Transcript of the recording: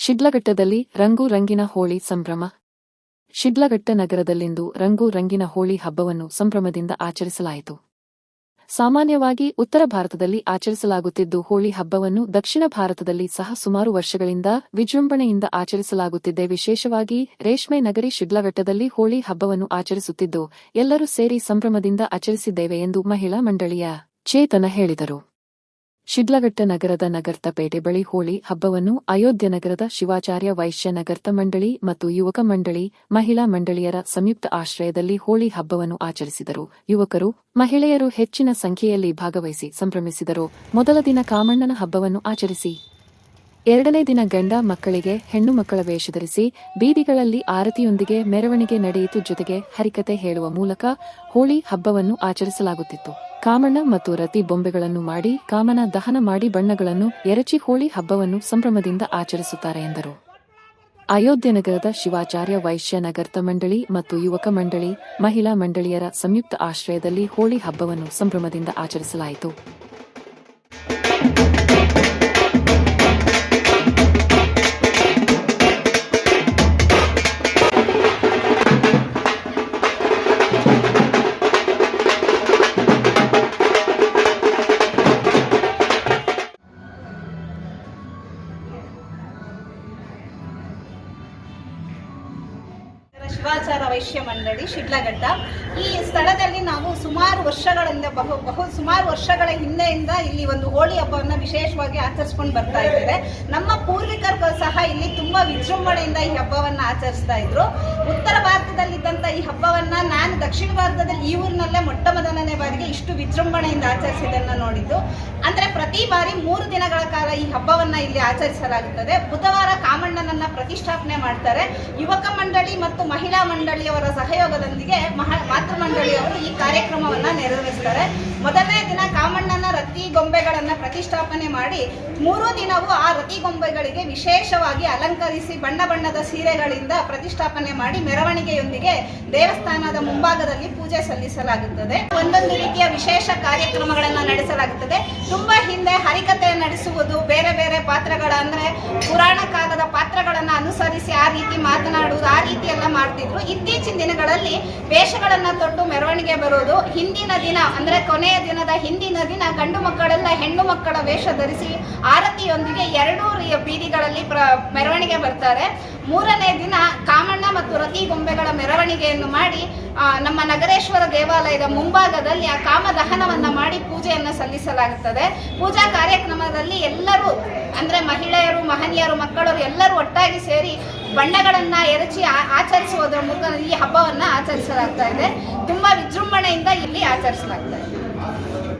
ಶಿಡ್ಲಘಟ್ಟದಲ್ಲಿ ರಂಗು ರಂಗಿನ ಹೋಳಿ ಸಂಭ್ರಮ. ಶಿಡ್ಲಘಟ್ಟ ನಗರದಲ್ಲಿಂದು ರಂಗು ರಂಗಿನ ಹೋಳಿ ಹಬ್ಬವನ್ನು ಸಂಭ್ರಮದಿಂದ ಆಚರಿಸಲಾಯಿತು. ಸಾಮಾನ್ಯವಾಗಿ ಉತ್ತರ ಭಾರತದಲ್ಲಿ ಆಚರಿಸಲಾಗುತ್ತಿದ್ದು ಹೋಳಿ ಹಬ್ಬವನ್ನು ದಕ್ಷಿಣ ಭಾರತದಲ್ಲಿ ಸಹ ಸುಮಾರು ವರ್ಷಗಳಿಂದ ವಿಜೃಂಭಣೆಯಿಂದ ಆಚರಿಸಲಾಗುತ್ತಿದೆ ವಿಶೇಷವಾಗಿ ರೇಷ್ಮೆ ನಗರಿ ಶಿಡ್ಲಘಟ್ಟದಲ್ಲಿ ಹೋಳಿ ಹಬ್ಬವನ್ನು ಆಚರಿಸುತ್ತಿದ್ದು ಎಲ್ಲರೂ ಸೇರಿ ಸಂಭ್ರಮದಿಂದ ಆಚರಿಸಿದ್ದೇವೆ ಎಂದು ಮಹಿಳಾ ಮಂಡಳಿಯ ಚೇತನ ಹೇಳಿದರು. ಶಿಡ್ಲಘಟ್ಟ ನಗರದ ನಗರ್ತಪೇಟೆ ಬಳಿ ಹೋಳಿ ಹಬ್ಬವನ್ನು ಅಯೋಧ್ಯ ನಗರದ ಶಿವಾಚಾರ್ಯ ವೈಶ್ಯ ನಗರ್ತ ಮಂಡಳಿ ಮತ್ತು ಯುವಕ ಮಂಡಳಿ, ಮಹಿಳಾ ಮಂಡಳಿಯರ ಸಂಯುಕ್ತ ಆಶ್ರಯದಲ್ಲಿ ಹೋಳಿ ಹಬ್ಬವನ್ನು ಆಚರಿಸಿದರು. ಯುವಕರು, ಮಹಿಳೆಯರು ಹೆಚ್ಚಿನ ಸಂಖ್ಯೆಯಲ್ಲಿ ಭಾಗವಹಿಸಿ ಸಂಭ್ರಮಿಸಿದರು. ಮೊದಲ ದಿನ ಕಾಮಣ್ಣನ ಹಬ್ಬವನ್ನು ಆಚರಿಸಿ. ಎರಡನೇ ದಿನ ಗಂಡ ಮಕ್ಕಳಿಗೆ ಹೆಣ್ಣು ಮಕ್ಕಳ ವೇಷ ಧರಿಸಿ ಬೀದಿಗಳಲ್ಲಿ ಆರತಿಯೊಂದಿಗೆ ಮೆರವಣಿಗೆ ನಡೆಯಿತು ಜೊತೆಗೆ ಹರಿಕತೆ ಹೇಳುವ ಮೂಲಕ ಹೋಳಿ ಹಬ್ಬವನ್ನು ಆಚರಿಸಲಾಗುತ್ತಿತ್ತು. ಕಾಮಣ್ಣ ಮತ್ತು ರತಿ ಬೊಂಬೆಗಳನ್ನು ಮಾಡಿ, ಕಾಮನ ದಹನ ಮಾಡಿ ಬಣ್ಣಗಳನ್ನು ಎರಚಿ ಹೋಳಿ ಹಬ್ಬವನ್ನು ಸಂಭ್ರಮದಿಂದ ಆಚರಿಸುತ್ತಾರೆ ಎಂದರು. ಅಯೋಧ್ಯೆ ನಗರದ ಶಿವಾಚಾರ್ಯ ವೈಶ್ಯ ನಗರ್ತ ಮಂಡಳಿ ಮತ್ತು ಯುವಕ ಮಂಡಳಿ, ಮಹಿಳಾ ಮಂಡಳಿಯರ ಸಂಯುಕ್ತ ಆಶ್ರಯದಲ್ಲಿ ಹೋಳಿ ಹಬ್ಬವನ್ನು ಸಂಭ್ರಮದಿಂದ ಆಚರಿಸಲಾಯಿತು. ಶಿವಾಚಾರ ವೈಶ್ಯ ಮಂಡಳಿ, ಶಿಡ್ಲಘಟ್ಟ. ಈ ಸ್ಥಳದಲ್ಲಿ ನಾವು ಸುಮಾರು ವರ್ಷಗಳಿಂದ ಬಹು ಬಹು, ಸುಮಾರು ವರ್ಷಗಳ ಹಿಂದೆಯಿಂದ ಇಲ್ಲಿ ಒಂದು ಹೋಳಿ ಹಬ್ಬವನ್ನು ವಿಶೇಷವಾಗಿ ಆಚರಿಸ್ಕೊಂಡು ಬರ್ತಾ ಇದ್ದೇವೆ. ನಮ್ಮ ಪೂರ್ವಿಕರು ಸಹ ಇಲ್ಲಿ ತುಂಬಾ ವಿಜೃಂಭಣೆಯಿಂದ ಈ ಹಬ್ಬವನ್ನು ಆಚರಿಸ್ತಾ ಇದ್ರು. ಉತ್ತರ ಭಾರತದಲ್ಲಿದ್ದಂಥ ಈ ಹಬ್ಬವನ್ನು ನಾನು ದಕ್ಷಿಣ ಭಾರತದಲ್ಲಿ ಈ ಊರಿನಲ್ಲೇ ಮೊಟ್ಟ ಮೊದಲನೇ ಬಾರಿಗೆ ಇಷ್ಟು ವಿಜೃಂಭಣೆಯಿಂದ ಆಚರಿಸಿದ್ದನ್ನು ನೋಡಿದ್ದು. ಅಂದರೆ ಪ್ರತಿ ಬಾರಿ ಮೂರು ದಿನಗಳ ಕಾಲ ಈ ಹಬ್ಬವನ್ನು ಇಲ್ಲಿ ಆಚರಿಸಲಾಗುತ್ತದೆ. ಬುಧವಾರ ಕಾಮಣ್ಣನನ್ನು ಪ್ರತಿಷ್ಠಾಪನೆ ಮಾಡ್ತಾರೆ. ಯುವಕ ಮಂಡಳಿ ಮತ್ತು ಮಹಿಳಾ ಮಂಡಳಿಯವರ ಸಹಯೋಗದೊಂದಿಗೆ ಮಹ ಮಾತೃ ಮಂಡಳಿಯವರು ಈ ಕಾರ್ಯಕ್ರಮವನ್ನ ನೆರವೇರಿಸ್ತಾರೆ. ಮೊದಲನೇ ದಿನ ಕಾಮಣ್ಣನ ರತಿ ಗೊಂಬೆಗಳನ್ನ ಪ್ರತಿಷ್ಠಾಪನೆ ಮಾಡಿ, ಮೂರು ದಿನವೂ ಆ ರತಿ ಗೊಂಬೆಗಳಿಗೆ ವಿಶೇಷವಾಗಿ ಅಲಂಕರಿಸಿ ಬಣ್ಣ ಬಣ್ಣದ ಸೀರೆಗಳಿಂದ ಪ್ರತಿಷ್ಠಾಪನೆ ಮಾಡಿ ಮೆರವಣಿಗೆಯೊಂದಿಗೆ ದೇವಸ್ಥಾನದ ಮುಂಭಾಗದಲ್ಲಿ ಪೂಜೆ ಸಲ್ಲಿಸಲಾಗುತ್ತದೆ. ಒಂದೊಂದು ರೀತಿಯ ವಿಶೇಷ ಕಾರ್ಯಕ್ರಮಗಳನ್ನು ನಡೆಸಲಾಗುತ್ತದೆ. ತುಂಬಾ ಹಿಂದೆ ಹರಿಕತೆ ನಡೆಸುವುದು, ಬೇರೆ ಬೇರೆ ಪಾತ್ರಗಳ ಅಂದ್ರೆ ಪುರಾಣ ಕಾಲದ ಪಾತ್ರಗಳನ್ನ ಅನುಸರಿಸಿ ಆ ರೀತಿ ಮಾತನಾಡುವುದು, ಆ ರೀತಿ ಎಲ್ಲ ಮಾಡ್ತಿದ್ರು. ಇತ್ತೀಚಿನ ದಿನಗಳಲ್ಲಿ ವೇಷಗಳನ್ನ ತೊಟ್ಟು ಮೆರವಣಿಗೆ ಬರೋದು, ಹಿಂದಿನ ದಿನ ಅಂದ್ರೆ ಕೊನೆಯ ದಿನದ ಹಿಂದಿನ ದಿನ ಗಂಡು ಮಕ್ಕಳೆಲ್ಲ ಹೆಣ್ಣು ಮಕ್ಕಳ ವೇಷ ಧರಿಸಿ ಆರತಿಯೊಂದಿಗೆ ಎರಡೂ ಬೀದಿಗಳಲ್ಲಿ ಪ್ರ, ಮೆರವಣಿಗೆ ಬರ್ತಾರೆ. ಮೂರನೇ ದಿನ ಕಾಮಣ್ಣ ಮತ್ತು ರತಿ ಗೊಂಬೆಗಳ ಮೆರವಣಿಗೆಯನ್ನು ಮಾಡಿ ನಮ್ಮ ನಗರೇಶ್ವರ ದೇವಾಲಯದ ಮುಂಭಾಗದಲ್ಲಿ ಆ ಕಾಮದಹನವನ್ನ ಮಾಡಿ ಪೂಜೆಯನ್ನು ಸಲ್ಲಿಸಲಾಗುತ್ತದೆ. ಪೂಜಾ ಕಾರ್ಯಕ್ರಮದಲ್ಲಿ ಎಲ್ಲರೂ, ಅಂದ್ರೆ ಮಹಿಳೆಯರು, ಮಹನೀಯರು ಮಕ್ಕಳು ಎಲ್ಲರೂ ಒಟ್ಟಾಗಿ ಸೇರಿ ಬಣ್ಣಗಳನ್ನ ಎರಚಿ ಆಚರಿಸುವುದರ ಮೂಲಕ ಈ ಹಬ್ಬವನ್ನ ಆಚರಿಸಲಾಗ್ತಾ ಇದೆ. ತುಂಬಾ ವಿಜೃಂಭಣೆಯಿಂದ ಇಲ್ಲಿ ಆಚರಿಸಲಾಗ್ತಾ ಇದೆ.